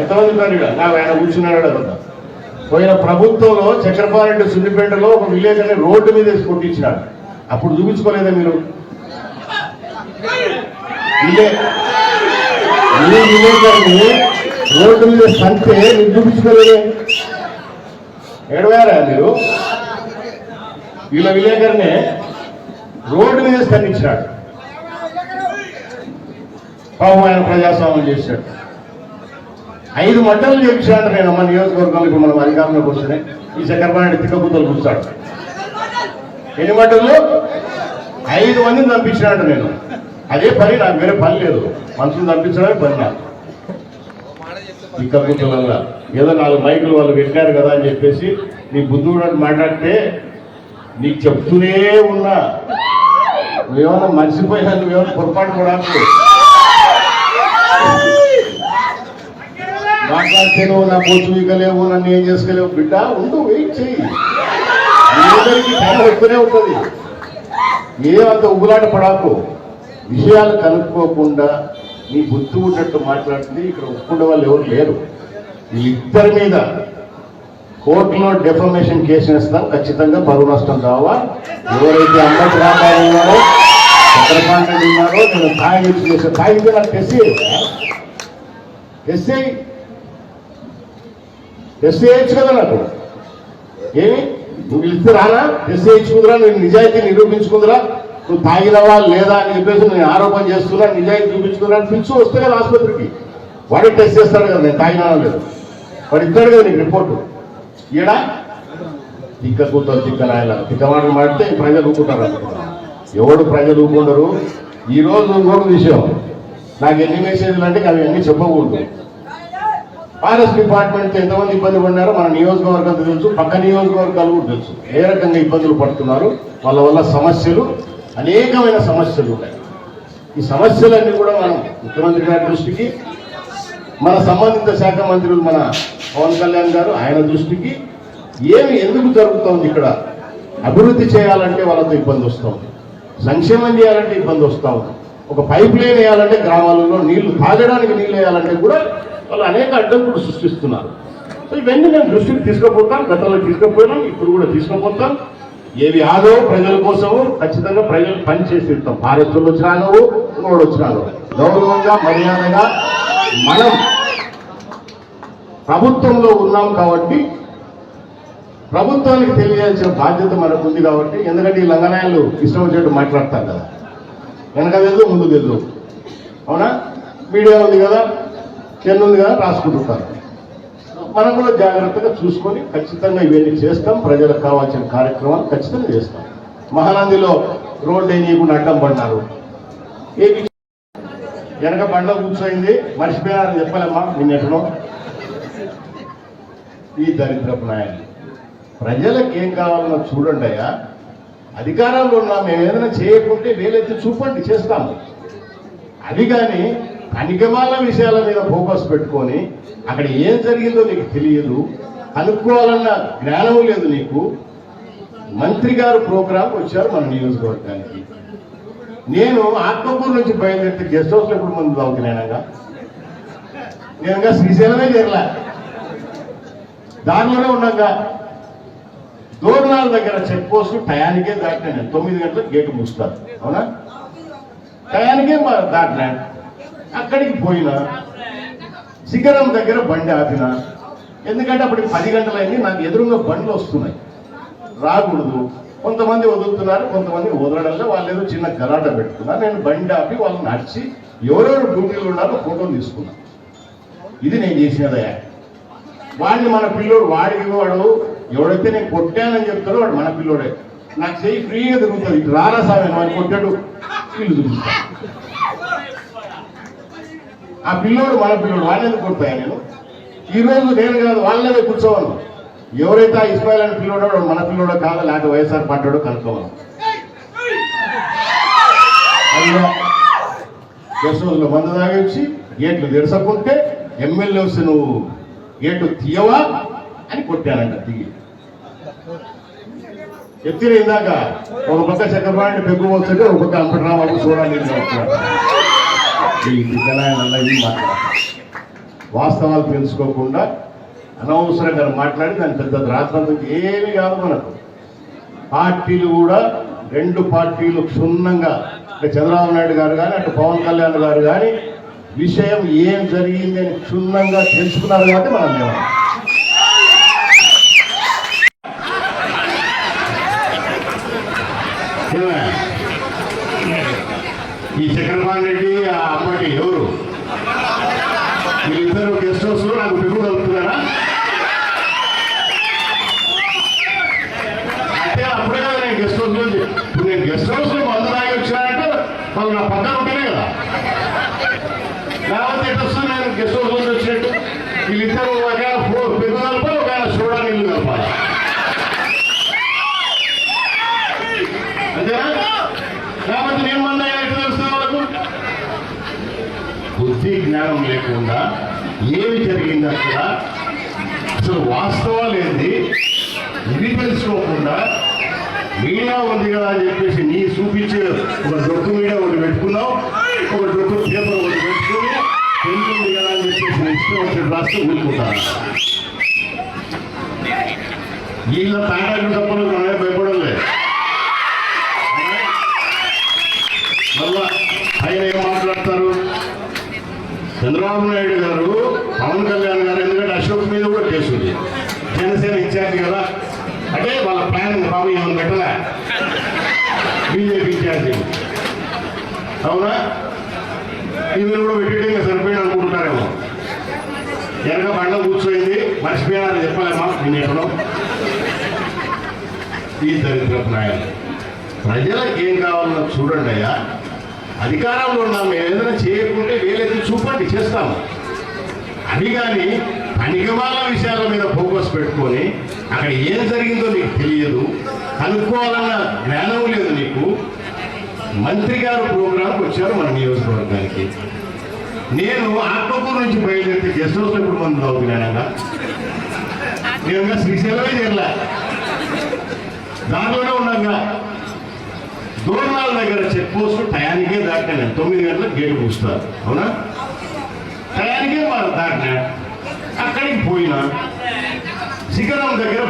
ఎంతమంది ఉన్నారు ఇక్కడ? నాకు ఆయన కూర్చున్నాడు కదా పోయిన ప్రభుత్వంలో చక్రపారెడ్డి సున్నిపేటలో ఒక విలేకరిని రోడ్డు మీద వేసి కొట్టించినాడు అప్పుడు చూపించుకోలేదా మీరు? రోడ్డు మీద సంతే మీరు చూపించుకోలేదే. ఎడవారా మీరు? వీళ్ళ విలేకరినే రోడ్డు మీద స్పందించినాడు పాపం ఆయన ప్రజాస్వామ్యం చేశాడు. ఐదు మంటలు చేపించాడు నేను మన నియోజకవర్గంలో ఇప్పుడు మనం అధికారంలోకి వస్తేనే. ఈ చక్రపాణి తిక్కబుద్ధలు చూస్తాడు ఎన్ని మంటలు? ఐదు మందిని పంపించినాడు నేను. అదే పని నాకు వేరే పని లేదు. మనుషులు పంపించడమే పని నాకు. తిక్కబుద్ధల ఏదో నాలుగు మైకులు వాళ్ళు పెట్టారు కదా అని చెప్పేసి నీ బుద్ధుడు మాట్లాడితే నీకు చెప్తూనే ఉన్నా. నువ్వేమన్నా మర్చిపోయినా నువ్వేమన్నా పొరపాటు కూడా మాట్లాడితేనో నా బొచ్చు ఇకలేవు నన్ను ఏం చేసుకోలేవు. బిడ్డ ఉండు వెయిట్ చేయి. అందరికీ టైం వస్తూనే ఉంటుంది. ఏమంత ఉగులాట పడాకు. విషయాలు కనుక్కోకుండా నీ బుద్ధి ఉన్నట్టు మాట్లాడుతుంది. ఇక్కడ ఒప్పుకునే వాళ్ళు ఎవరు లేరు. వీళ్ళిద్దరి మీద కోర్టులో డెఫర్మేషన్ కేసు వేస్తాం. ఖచ్చితంగా బరువు నష్టం కావా ఎవరైతే అమ్మటి రామారావు ఉన్నారో చంద్రకాంత్ ఉన్నారో నేను తాగి చేసే సాయం నాకు టెస్ట్ టెస్ట్ టెస్ట్ చేయొచ్చు కదా నాకు? ఏమి నువ్వు ఇస్తే రానా? టెస్ట్ చేయించుకుందిరా నేను నిజాయితీ నిరూపించుకుందిరా? నువ్వు తాగినవా లేదా అని చెప్పేసి నేను ఆరోపణ చేస్తున్నా నిజాయితీ చూపించుకున్నా పిలిచి వస్తే కదా ఆసుపత్రికి. వాడే టెస్ట్ చేస్తాడు కదా నేను తాగినా లేదు? వాడు ఇస్తాడు కదా నీకు రిపోర్టు. ఈడ తిక్క కూతురు తిక్క నాయన. తిక్క మాటలు మాడితే ప్రజలు ఊపుకుంటారు ఎవడు ప్రజలు ఊపుకుంటారు ఈరోజు ఇంకొక విషయం. నాకు ఎన్ని మెసేజ్లు అంటే అవి అన్నీ చెప్పకూడదు. ఫారెస్ట్ డిపార్ట్మెంట్ ఎంతమంది ఇబ్బంది పడినారో మన నియోజకవర్గం తెలుసు పక్క నియోజకవర్గాలు కూడా తెలుసు. ఏ రకంగా ఇబ్బందులు పడుతున్నారు వాళ్ళ వల్ల సమస్యలు అనేకమైన సమస్యలు ఉన్నాయి. ఈ సమస్యలన్నీ కూడా మనం ముఖ్యమంత్రి గారి దృష్టికి మన సంబంధిత శాఖ మంత్రులు మన పవన్ కళ్యాణ్ గారు ఆయన దృష్టికి ఏమి ఎందుకు జరుగుతుంది ఇక్కడ? అభివృద్ధి చేయాలంటే వాళ్ళతో ఇబ్బంది వస్తుంది. సంక్షేమం చేయాలంటే ఇబ్బంది వస్తూ ఉంది ఒక పైప్ లైన్ వేయాలంటే గ్రామాలలో నీళ్ళు తాగడానికి నీళ్ళు వేయాలంటే కూడా వాళ్ళు అనేక అడ్డంకులు సృష్టిస్తున్నారు. సో ఇవన్నీ మేము దృష్టికి తీసుకుపోతాం గతంలో తీసుకుపోయినాం ఇప్పుడు కూడా తీసుకుపోతాం ఏవి ఆదో ప్రజల కోసం ఖచ్చితంగా ప్రజలు పని చేసి ఇస్తాం ఫారెస్టులు వచ్చినాగో ఇంకోటి వచ్చినాగో గౌరవంగా మర్యాదగా మనం ప్రభుత్వంలో ఉన్నాం కాబట్టి ప్రభుత్వానికి తెలియాల్సిన బాధ్యత మనకు ఉంది కాబట్టి ఎందుకంటే ఈ లంగనాయాలు ఇష్టం వచ్చేట్టు మాట్లాడతారు కదా. వెనక తెలుసు ముందు తెలుసు అవునా? మీడియా ఉంది కదా చెల్లు ఉంది కదా రాసుకుంటుంటారు. మనం కూడా జాగ్రత్తగా చూసుకొని ఖచ్చితంగా ఇవన్నీ చేస్తాం. ప్రజలకు కావాల్సిన కార్యక్రమాలు ఖచ్చితంగా చేస్తాం. మహానందిలో రోడ్డు వేయకుండా అడ్డం పడినారు. ఏపీ వెనక బండ కూర్చోయింది. మర్చిపోయారని చెప్పలేమ్మా నిన్నెట్లో ఈ దరిద్రపు నాయకులు. ప్రజలకు ఏం కావాలన్నా చూడండి అయ్యా. అధికారంలో ఉన్నా మేము ఏదైనా చేయకుంటే వేలెత్తి చూపండి చేస్తాము. అది కానీ అనిగమాల విషయాల మీద ఫోకస్ పెట్టుకొని అక్కడ ఏం జరిగిందో నీకు తెలియదు కనుక్కోవాలన్న జ్ఞానం లేదు నీకు. మంత్రి గారు ప్రోగ్రాం వచ్చారు మన నియోజకవర్గానికి. నేను ఆత్మకూరు నుంచి బయలుదేరితే గెస్ట్ హౌస్లో ఎప్పుడు మంది తాగుతున్నానగా నేను శ్రీశైలమే చేరలా. దానిలోనే ఉన్నాగా దూరణాల దగ్గర చెక్ పోస్ట్ టయానికే దాటినా నేను. తొమ్మిది గంటలకు గేటు మూస్తారు అవునా? టయానికే మా- దాటినా. అక్కడికి పోయినా శిఖరం దగ్గర బండి ఆపిన ఎందుకంటే అప్పటికి పది గంటలైంది నాకు ఎదురుగా బండ్లు వస్తున్నాయి. రాకూడదు. కొంతమంది వదులుతున్నారు కొంతమంది వదలడంలో వాళ్ళు ఏదో చిన్న గలాట పెట్టుకున్నారు. నేను బండి ఆపి వాళ్ళని నడిచి ఎవరెవరు డ్యూటీలు ఉన్నారో ఫోటోలు తీసుకున్నా. ఇది నేను చేసినదయా వాడిని మన పిల్లోడు వాడికి వాడు ఎవడైతే నేను కొట్టానని చెప్తాడో వాడు మన పిల్లోడే. నాకు చెయ్యి ఫ్రీగా తిరుగుతుంది. ఇటు రారా సామె వాడిని కొట్టాడు. వీళ్ళు తిరుగుతాడు ఆ పిల్లోడు మన పిల్లోడు వాళ్ళని ఎందుకు కొడతాయా నేను? ఈ రోజు నేను కాదు వాళ్ళనే కూర్చోవాలి. ఎవరైతే ఆ ఇస్మాయిల్ అని పిల్లోడో మన పిల్లోడో కాదు లేకపోతే వైఎస్ఆర్ పడ్డాడో కనుక్కోవాలి అదిగో గెస్ట్ హౌస్లో మందు తాగించి గేట్లు తెరసకుంటే ఎమ్మెల్యే నువ్వు గేట్లు తీయవా అని కొట్టానంట దిగి. ఎత్తిన ఇందాక ఒక పక్క చక్రపాణి పెగ్గు వస్తుంటే ఒక పక్క అంబటరామాకు చూడాలి ఈ దిగ్గనాయనల్లా మాట్లాడతారు వాస్తవాలు తెలుసుకోకుండా అనవసరంగా మాట్లాడి దాని పెద్ద రాత్రంతో ఏమీ కాదు మనకు. పార్టీలు కూడా రెండు పార్టీలు క్షుణ్ణంగా అంటే చంద్రబాబు నాయుడు గారు కానీ అటు పవన్ కళ్యాణ్ గారు కానీ విషయం ఏం జరిగింది అని క్షుణ్ణంగా తెలుసుకున్నారు కాబట్టి మనం లేవాలి ఏమే? ఈ చక్రపాణి రెడ్డి ఆ అమ్మటి ఎవరు వీళ్ళిద్దరు గెస్ట్ హౌస్లో నాకు పెరుగు కలుపుతున్నారా అంటే అప్పుడే కదా నేను గెస్ట్ హౌస్లో ఇప్పుడు నేను గెస్ట్ హౌస్లో మందు తాగి వచ్చానంటే వాళ్ళు నా పక్కన ఉంటేనే కదా లేకపోతే ఎటు వస్తుంది నేను గెస్ట్ హౌస్ నుంచి వచ్చినట్టు వీళ్ళిద్దరు ఒకవేళ ఫో- పెరుగు కలపాలి ఒకవేళ సోడా నీళ్ళు కలపాలి అంతేనా లేకపోతే నేను మంది అయినా ఎట్లా తెలుస్తుంది వాళ్ళకు బుద్ధి లేకుండా ఏమి జరిగింది అక్కడ? అసలు వాస్తవాలు ఏంది? ఇది తెలుసుకోకుండా మీడియా ఉంది కదా అని చెప్పేసి నీ చూపించే ఒక డొక్కు మీడియా ఒకటి పెట్టుకున్నావు. ఒక డొక్కు పేపర్ ఒకటి పెట్టుకుని తెలుస్తుంది కదా అని చెప్పేసి ఇష్టం వచ్చిన రాస్తూ ఊరుకుంటాను. వీళ్ళ తాటాకు తప్పలు మనమే భయపడం లేదు మళ్ళా ఆయన ఏం మాట్లాడతారు చంద్రబాబు నాయుడు గారు పవన్ కళ్యాణ్ గారు ఎందుకంటే అశోక్ మీద కూడా కేసు ఉంది. జనసేన ఇన్ఛార్జ్ కదా. అంటే వాళ్ళ ప్లాన్ బాబు ఏమని పెట్టలే? BJP incharge. అవునా? ఈమె కూడా పెట్టేటంగా సరిపోయింది అనుకుంటున్నారేమో. వెనక బండ కూర్చోయింది. మర్చిపోయారని చెప్పలేమా? నేను ఎక్కడో. ఈ దరిద్రపు నాయకులు. ప్రజలకు ఏం కావాలన్నా చూడండి అయ్యా. అధికారంలో ఉన్నాం మేము ఏదైనా చేయకుంటే వేలైతే చూపండి చేస్తాము. అది కానీ పనికిమాల విషయాల మీద ఫోకస్ పెట్టుకొని అక్కడ ఏం జరిగిందో నీకు తెలియదు కనుక్కోవాలన్న జ్ఞానం లేదు నీకు. మంత్రి గారు ప్రోగ్రాంకి వచ్చారు మన నియోజకవర్గానికి. నేను ఆత్మకూరు నుంచి బయలుదేరితే గెస్ట్ హౌస్ ఎప్పుడు మంది అవుతున్నానగా నేను శ్రీశైలమే చేరలే. దాంట్లోనే ఉన్నాగా దూరణాల దగ్గర చెక్ పోస్ట్ టయానికే దాటాను తొమ్మిది గంటలకు గేటు పూస్తారు అవునా? టయానికే వాళ్ళు దాటినా అక్కడికి పోయినా శిఖరం దగ్గర